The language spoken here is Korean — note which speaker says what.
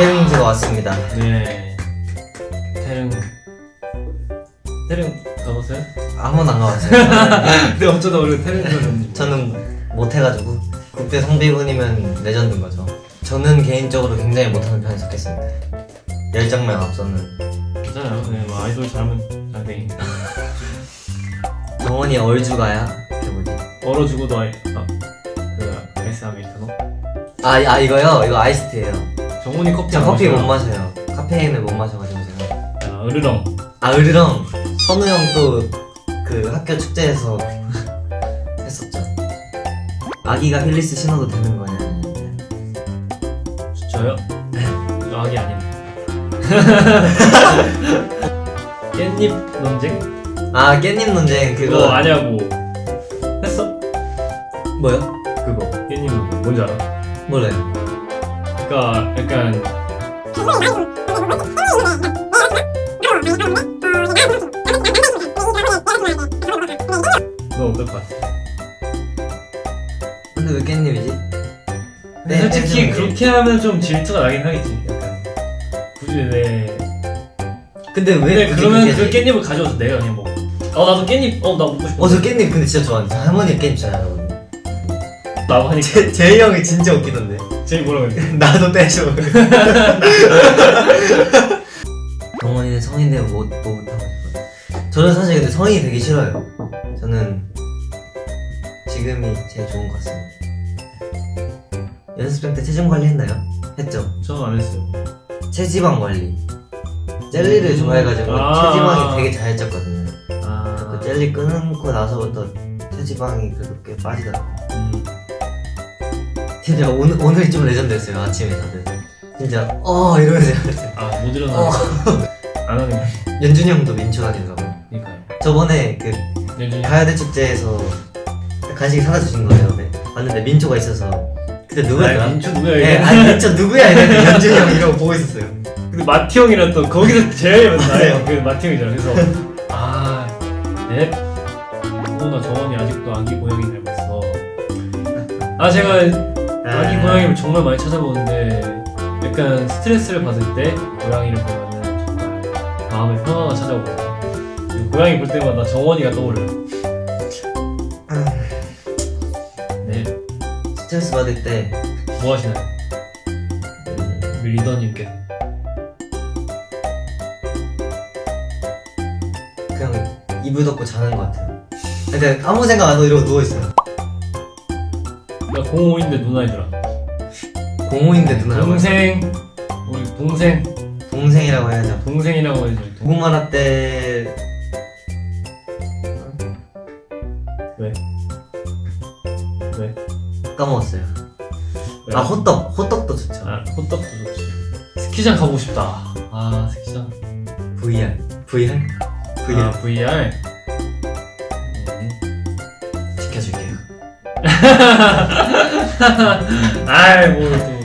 Speaker 1: 태릉지가 왔습니다.
Speaker 2: 네. 태릉. 태릉 가보세요?
Speaker 1: 아무도 안 가봤어요.
Speaker 2: 근데 어쩌다 우리가 태릉 가는지.
Speaker 1: 저는 못해가지고 국대 성비군이면 레전드인 거죠. 저는 개인적으로 굉장히 못하는 편에 속했습니다. 열정명 앞서는
Speaker 2: 괜찮아요. 네, 뭐 아이돌 잘하면 잘 되니까.
Speaker 1: 정원이 얼주가야 그 뭐지?
Speaker 2: 얼어 죽어도 아이, 아, 그 아이스 아메리카노.
Speaker 1: 아, 아 이거요? 이거 아이스티예요.
Speaker 2: 정훈이 커피
Speaker 1: 저
Speaker 2: 안
Speaker 1: 커피 못
Speaker 2: 마셔요?
Speaker 1: 마셔요. 카페인을 못 마셔가지고 제가.
Speaker 2: 아, 으르렁.
Speaker 1: 아 으르렁 선우 형 또 그 학교 축제에서 했었죠. 아기가 힐리스 신어도 되는 거냐?
Speaker 2: 저요? 저 아기 아닙니다. 깻잎 논쟁?
Speaker 1: 아 깻잎 논쟁
Speaker 2: 그거
Speaker 1: 그거
Speaker 2: 아냐고 했어?
Speaker 1: 뭐요?
Speaker 2: 그거 깻잎 논쟁 뭔지 알아?
Speaker 1: 몰라요.
Speaker 2: 그니까 약간 너 어떨 것 같아?
Speaker 1: 근데 왜 깻잎이지?
Speaker 2: 근데
Speaker 1: 네,
Speaker 2: 솔직히
Speaker 1: 네,
Speaker 2: 그렇게 하면 좀 질투가 나긴 하겠지 약간 굳이 왜
Speaker 1: 근데 왜
Speaker 2: 근데
Speaker 1: 굳이
Speaker 2: 그러면
Speaker 1: 그렇게
Speaker 2: 그
Speaker 1: 하지?
Speaker 2: 깻잎을 가져와서 내가 그냥 먹어 어 나도 깻잎 어 나 먹고 싶어
Speaker 1: 어, 저 깻잎 근데 진짜 좋아하는데 저 할머니 깻잎 잘 알거든요.
Speaker 2: 나도 하니까
Speaker 1: 제, 제이 형이 진짜 웃기던데.
Speaker 2: 제일 뭐라고 했지?
Speaker 1: 나도 떼줘. 정원이는 성인되면 뭐, 뭐 못하고 싶어요. 저는 사실 근데 성인이 되게 싫어요. 저는 지금이 제일 좋은 것 같습니다. 연습생 때 체중 관리 했나요? 했죠.
Speaker 2: 저는 안 했어요
Speaker 1: 체지방 관리. 젤리를
Speaker 2: 음.
Speaker 1: 좋아해가지고
Speaker 2: 아.
Speaker 1: 체지방이 되게 잘 쪘거든요.
Speaker 2: 아
Speaker 1: 그 젤리 끊고 나서부터 체지방이 그렇게 빠지더라고요.
Speaker 2: 음.
Speaker 1: 진짜 오늘 오늘 좀 레전드였어요 아침에 다들. 진짜 어 이러면서
Speaker 2: 아못 일어나
Speaker 1: 어.
Speaker 2: 안 하는 거
Speaker 1: 연준이 형도 민초하더라고요.
Speaker 2: 그니까요
Speaker 1: 저번에 그
Speaker 2: 요즘
Speaker 1: 가야대 축제에서 간식 사다 주신 거예요. 네. 봤는데 민초가 있어서 그때 누구였더라?
Speaker 2: 아, 민초 누구야
Speaker 1: 네,
Speaker 2: 이게
Speaker 1: 아니 민초 누구야 이랬는데 연준이 형 이러고 보고 있었어요.
Speaker 2: 근데 마티 형이랑 또 거기서 제일
Speaker 1: 맞아요.
Speaker 2: 나요. 그 마티 형이잖아. 그래서 아, 네. 어나 정원이 아직도 아기 고양이 닮았어. 아 제가 아기 고양이를 정말 많이 찾아보는데 약간 스트레스를 받을 때 고양이를 보면은 정말 마음의 평화가. 그 고양이 볼 때마다 정원이가 떠올려요.
Speaker 1: 아,
Speaker 2: 네.
Speaker 1: 스트레스 받을 때
Speaker 2: 뭐 하시나요?
Speaker 1: 음,
Speaker 2: 우리 리더님께
Speaker 1: 그냥 이불 덮고 자는 것 같아요. 근데 아무 생각 안 하고 이러고 누워 있어요.
Speaker 2: 나 05인데 누나이더라.
Speaker 1: 공호인데 누나라고 해요.
Speaker 2: 동생 우리 동생
Speaker 1: 동생이라고 해야죠.
Speaker 2: 동생이라고 해야죠. 동-
Speaker 1: 고구마라 때
Speaker 2: 왜? 왜?
Speaker 1: 까먹었어요.
Speaker 2: 왜?
Speaker 1: 아 호떡 호떡도 좋죠.
Speaker 2: 아, 호떡도 좋지. 스키장 가보고 싶다. 아, 스키장.
Speaker 1: VR VR VR
Speaker 2: 아, VR. 아이, 뭐, 또.